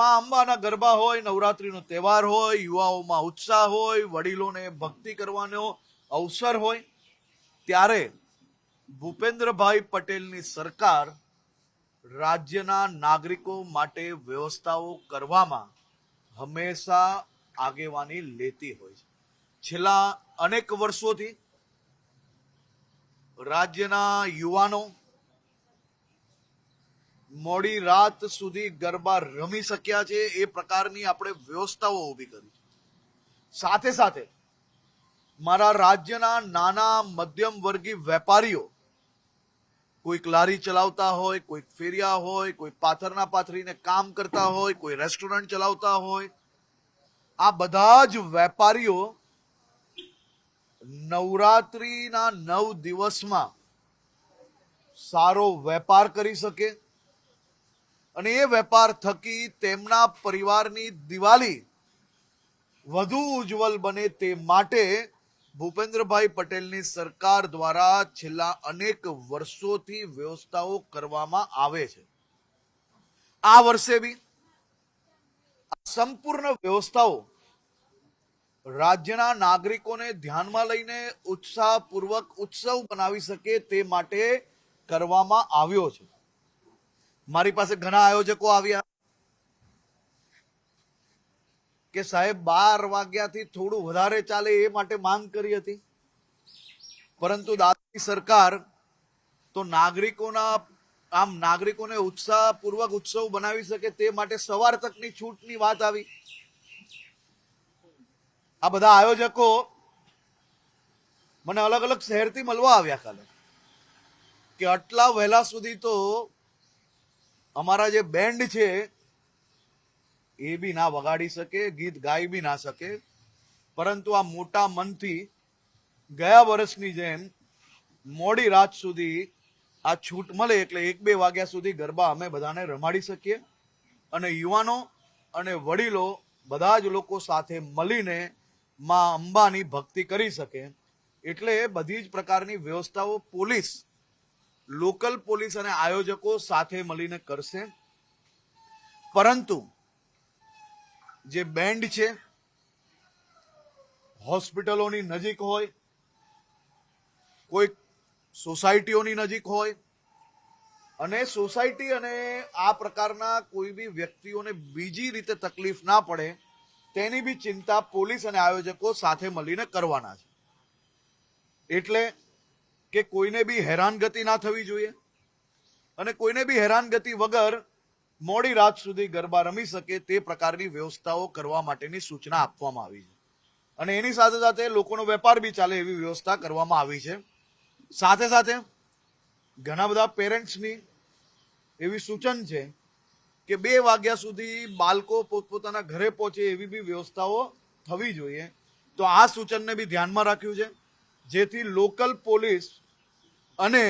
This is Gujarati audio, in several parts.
માં અંબાના ગરબા હોય, નવરાત્રીનો તહેવાર હોય, યુવાઓમાં ઉત્સાહ હોય, વડીલોને ભક્તિ કરવાનો અવસર હોય, ત્યારે ભૂપેન્દ્રભાઈ પટેલની સરકાર રાજ્યના નાગરિકો માટે વ્યવસ્થાઓ કરવામાં હંમેશા આગેવાની લેતી હોય છે. છેલ્લા અનેક વર્ષોથી રાજ્યના યુવાનો મોડી રાત સુધી ગરબા રમી શક્યા છે એ પ્રકારની આપણે વ્યવસ્થાઓ ઊભી કરી. સાથે સાથે મારા રાજ્યના નાના મધ્યમ વર્ગી વેપારીઓ કોઈક લારી ચલાવતા હોય, કોઈક ફેરિયા હોય, કોઈ પાથરના પાથરીને કામ કરતા હોય, કોઈ રેસ્ટોરન્ટ ચલાવતા હોય, આ બધા જ વેપારીઓ નવરાત્રીના નવ દિવસમાં સારો વેપાર કરી શકે અને એ વેપાર થકી તેમના પરિવારની દિવાળી વધુ ઉજ્જવલ બને તે માટે ભૂપેન્દ્રભાઈ પટેલની સરકાર દ્વારા છેલ્લા અનેક વર્ષોથી વ્યવસ્થાઓ કરવામાં આવે છે. આ વર્ષે બી સંપૂર્ણ વ્યવસ્થાઓ રાજ્યના નાગરિકોને ધ્યાનમાં લઈને ઉત્સાહપૂર્વક ઉત્સવ બનાવી શકે તે માટે કરવામાં આવ્યો છે. મારી પાસે ઘણા આયોજકો આવ્યા કે સાહેબ, બાર વાગ્યાથી થોડું વધારે ચાલે એ માટે માંગ કરી હતી. પરંતુ દાદાની સરકાર તો નાગરિકોના, આમ નાગરિકોને ઉત્સાહપૂર્વક ઉત્સવ બનાવી શકે તે માટે સવાર તકની છૂટની વાત આવી. આ બધા આયોજકો મને અલગ અલગ શહેરથી મળવા આવ્યા કાલે. કે આટલા વહેલા સુધી તો અમારા જે બેન્ડ છે, એ બી ના વગાડી શકે, ગીત ગાઈ બી ના શકે. પરંતુ આ મોટા મનથી ગયા વર્ષની જેમ મોડી રાત સુધી આ છૂટ મળે એટલે એક બે વાગ્યા સુધી ગરબા અમે બધાને રમાડી શકીએ. અને યુવાનો અને વડીલો બધા જ લોકો સાથે મળીને માં અંબાની ભક્તિ કરી શકે. એટલે બધી જ પ્રકારની વ્યવસ્થાઓ પોલીસ લોકલ પોલીસ અને આયોજકો સાથે મળીને કરશે. પરંતુ જે બેન્ડ છે, હોસ્પિટલોની નજીક હોય કોઈ સોસાયટીઓની નજીક હોય, અને સોસાયટી અને આ પ્રકારના કોઈ બી વ્યક્તિઓને બીજી રીતે તકલીફ ના પડે, તેની બી ચિંતા પોલીસ અને આયોજકો સાથે મળીને કરવાના છે. એટલે કે કોઈને બી હેરાનગતિ ના થવી જોઈએ અને કોઈને બી હેરાનગતિ વગર મોડી રાત સુધી ગરબા રમી શકે તે પ્રકારની વ્યવસ્થાઓ કરવા માટેની સૂચના આપવામાં આવી છે. અને એની સાથે સાથે લોકોનો વેપાર બી ચાલે એવી વ્યવસ્થા કરવામાં આવી છે. સાથે સાથે ઘણા બધા પેરેન્ટ્સની એવી સૂચન છે કે બે વાગ્યા સુધી બાળકો પોતપોતાના ઘરે પહોંચે એવી બી વ્યવસ્થાઓ થવી જોઈએ. તો આ સૂચનને બી ધ્યાનમાં રાખ્યું છે. જેથી લોકલ પોલીસ અને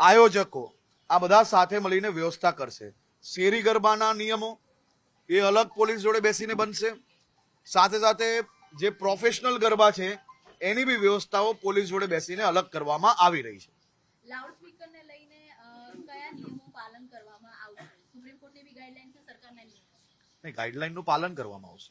આયોજકો આ બધા સાથે મળીને વ્યવસ્થા કરશે. શેરી ગરબાના નિયમો એ અલગ પોલીસ જોડે બેસીને બનશે. સાથે સાથે જે પ્રોફેશનલ ગરબા છે એની બી વ્યવસ્થાઓ પોલીસ જોડે બેસીને અલગ કરવામાં આવી રહી છે. ગાઈડલાઈનનું પાલન કરવામાં આવશે.